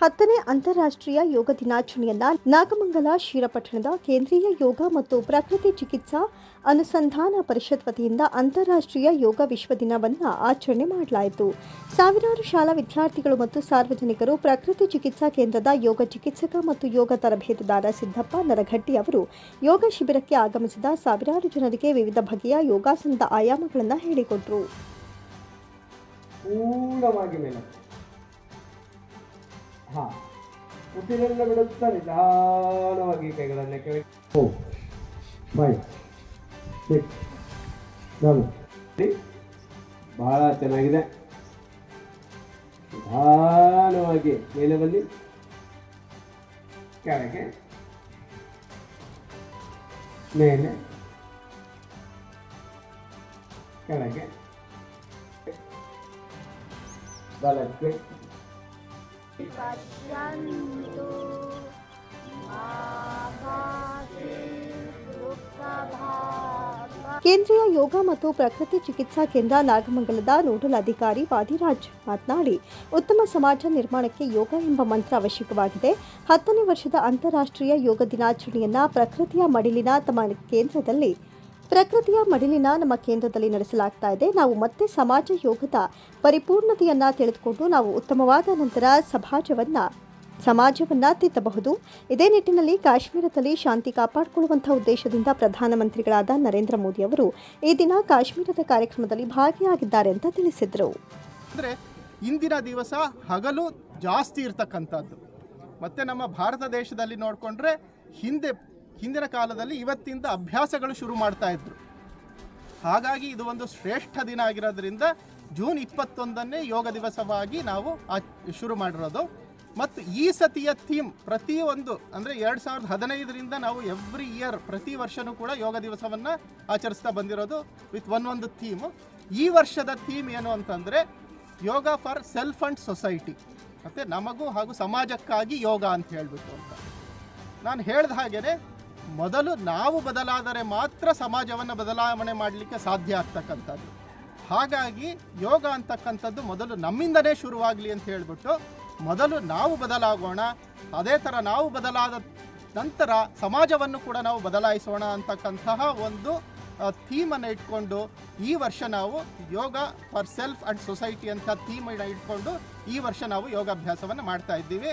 ಹತ್ತನೇ ಅಂತಾರಾಷ್ಟ್ರೀಯ ಯೋಗ ದಿನಾಚರಣೆಯನ್ನ ನಾಗಮಂಗಲ ಶಿರಪಟ್ಟಣದ ಕೇಂದ್ರೀಯ ಯೋಗ ಮತ್ತು ಪ್ರಕೃತಿ ಚಿಕಿತ್ಸಾ ಅನುಸಂಧಾನ ಪರಿಷತ್ ವತಿಯಿಂದ ಅಂತಾರಾಷ್ಟ್ರೀಯ ಯೋಗ ವಿಶ್ವ ದಿನವನ್ನ ಆಚರಣೆ ಮಾಡಲಾಯಿತು. ಸಾವಿರಾರು ಶಾಲಾ ವಿದ್ಯಾರ್ಥಿಗಳು ಮತ್ತು ಸಾರ್ವಜನಿಕರು ಪ್ರಕೃತಿ ಚಿಕಿತ್ಸಾ ಕೇಂದ್ರದ ಯೋಗ ಚಿಕಿತ್ಸಕ ಮತ್ತು ಯೋಗ ತರಬೇತುದಾರ ಸಿದ್ದಪ್ಪ ನರಘಟ್ಟಿ ಅವರು ಯೋಗ ಶಿಬಿರಕ್ಕೆ ಆಗಮಿಸಿದ ಸಾವಿರಾರು ಜನರಿಗೆ ವಿವಿಧ ಬಗೆಯ ಯೋಗಾಸನದ ಆಯಾಮಗಳನ್ನು ಹೇಳಿಕೊಟ್ರು. ಹಾ ಉಸಿರನ್ನ ಬಿಡುತ್ತಾ ನಿಧಾನವಾಗಿ ಕೈಗಳನ್ನು ಕೆಳಗೆ ಓ ಫೈವ್ ಸಿಕ್ಸ್ ಸೆವೆನ್ ಬಹಳ ಚೆನ್ನಾಗಿದೆ ನಿಧಾನವಾಗಿ ಮೇಲೆ ಬನ್ನಿ ಕೆಳಗೆ ಮೇಲೆ ಕೆಳಗೆ ಬಲಕ್ಕೆ पश्यन्तु आकाशे वृक्षभाग ಕೇಂದ್ರೀಯ ಯೋಗ ಮತ್ತು ಪ್ರಕೃತಿ ಚಿಕಿತ್ಸಾ ಕೇಂದ್ರ ನಾಗಮಂಗಲದ ನೋಡಲ್ ಅಧಿಕಾರಿ ವಾದಿರಾಜ್ ಮಾತನಾಡಿ ಉತ್ತಮ ಸಮಾಜ ನಿರ್ಮಾಣಕ್ಕೆ ಯೋಗ ಎಂಬ ಮಂತ್ರ ಅವಶ್ಯಕವಾಗಿದೆ ಹತ್ತನೇ ವರ್ಷದ ಅಂತಾರಾಷ್ಟ್ರೀಯ ಯೋಗ ದಿನಾಚರಣೆಯನ್ನ ಪ್ರಕೃತಿಯ ಮಡಿಲಿನ ತಮ್ಮ ಕೇಂದ್ರದಲ್ಲಿ ಪ್ರಕೃತಿಯ ಮಡಿಲಿನ ನಮ್ಮ ಕೇಂದ್ರದಲ್ಲಿ ನಡೆಸಲಾಗ್ತಾ ಇದೆ. ನಾವು ಮತ್ತೆ ಸಮಾಜ ಯೋಗದ ಪರಿಪೂರ್ಣತೆಯನ್ನು ತಿಳಿದುಕೊಂಡು ನಾವು ಉತ್ತಮವಾದ ನಂತರ ಸಮಾಜವನ್ನು, ಸಮಾಜವನ್ನ ತಿದ್ದಬಹುದು. ಇದೇ ನಿಟ್ಟಿನಲ್ಲಿ ಕಾಶ್ಮೀರದಲ್ಲಿ ಶಾಂತಿ ಕಾಪಾಡಿಕೊಳ್ಳುವಂಥ ಉದ್ದೇಶದಿಂದ ಪ್ರಧಾನಮಂತ್ರಿಗಳಾದ ನರೇಂದ್ರ ಮೋದಿ ಅವರು ಈ ದಿನ ಕಾಶ್ಮೀರದ ಕಾರ್ಯಕ್ರಮದಲ್ಲಿ ಭಾಗಿಯಾಗಿದ್ದಾರೆ ಅಂತ ತಿಳಿಸಿದರು. ಅಂದರೆ ಇಂದಿನ ದಿವಸ ಹಗಲು ಜಾಸ್ತಿ ಇರತಕ್ಕಂಥದ್ದು. ಮತ್ತು ನಮ್ಮ ಭಾರತ ದೇಶದಲ್ಲಿ ನೋಡಿಕೊಂಡ್ರೆ ಹಿಂದೆ ಹಿಂದಿನ ಕಾಲದಲ್ಲಿ ಇವತ್ತಿಂದ ಅಭ್ಯಾಸಗಳು ಶುರು ಮಾಡ್ತಾ ಇದ್ರು. ಹಾಗಾಗಿ ಇದು ಒಂದು ಶ್ರೇಷ್ಠ ದಿನ ಆಗಿರೋದ್ರಿಂದ ಜೂನ್ ಇಪ್ಪತ್ತೊಂದನ್ನೇ ಯೋಗ ದಿವಸವಾಗಿ ನಾವು ಶುರು ಮಾಡಿರೋದು. ಮತ್ತು ಈ ಸತಿಯ ಥೀಮ್ ಪ್ರತಿಯೊಂದು, ಅಂದರೆ ಎರಡು ಸಾವಿರದ ಹದಿನೈದರಿಂದ ನಾವು ಎವ್ರಿ ಇಯರ್ ಪ್ರತಿ ವರ್ಷವೂ ಕೂಡ ಯೋಗ ದಿವಸವನ್ನು ಆಚರಿಸ್ತಾ ಬಂದಿರೋದು ವಿತ್ ಒನ್ ಒಂದು ಥೀಮ್. ಈ ವರ್ಷದ ಥೀಮ್ ಏನು ಅಂತಂದರೆ yoga for self and society. ಮತ್ತು ನಮಗೂ ಹಾಗೂ ಸಮಾಜಕ್ಕಾಗಿ ಯೋಗ ಅಂತ ಹೇಳಬೇಕು ಅಂತ. ನಾನು ಹೇಳ್ದ ಹಾಗೇನೆ ಮೊದಲು ನಾವು ಬದಲಾದರೆ ಮಾತ್ರ ಸಮಾಜವನ್ನು ಬದಲಾವಣೆ ಮಾಡಲಿಕ್ಕೆ ಸಾಧ್ಯ ಆಗ್ತಕ್ಕಂಥದ್ದು. ಹಾಗಾಗಿ ಯೋಗ ಅಂತಕ್ಕಂಥದ್ದು ಮೊದಲು ನಮ್ಮಿಂದನೇ ಶುರುವಾಗಲಿ ಅಂತ ಹೇಳಿಬಿಟ್ಟು ಮೊದಲು ನಾವು ಬದಲಾಗೋಣ, ಅದೇ ಥರ ನಾವು ಬದಲಾದ ನಂತರ ಸಮಾಜವನ್ನು ಕೂಡ ನಾವು ಬದಲಾಯಿಸೋಣ ಅಂತಕ್ಕಂತಹ ಒಂದು ಥೀಮನ್ನು ಇಟ್ಕೊಂಡು ಈ ವರ್ಷ ನಾವು yoga for self and society ಅಂತ ಥೀಮನ್ನು ಇಟ್ಕೊಂಡು ಈ ವರ್ಷ ನಾವು ಯೋಗಾಭ್ಯಾಸವನ್ನು ಮಾಡ್ತಾ ಇದ್ದೀವಿ.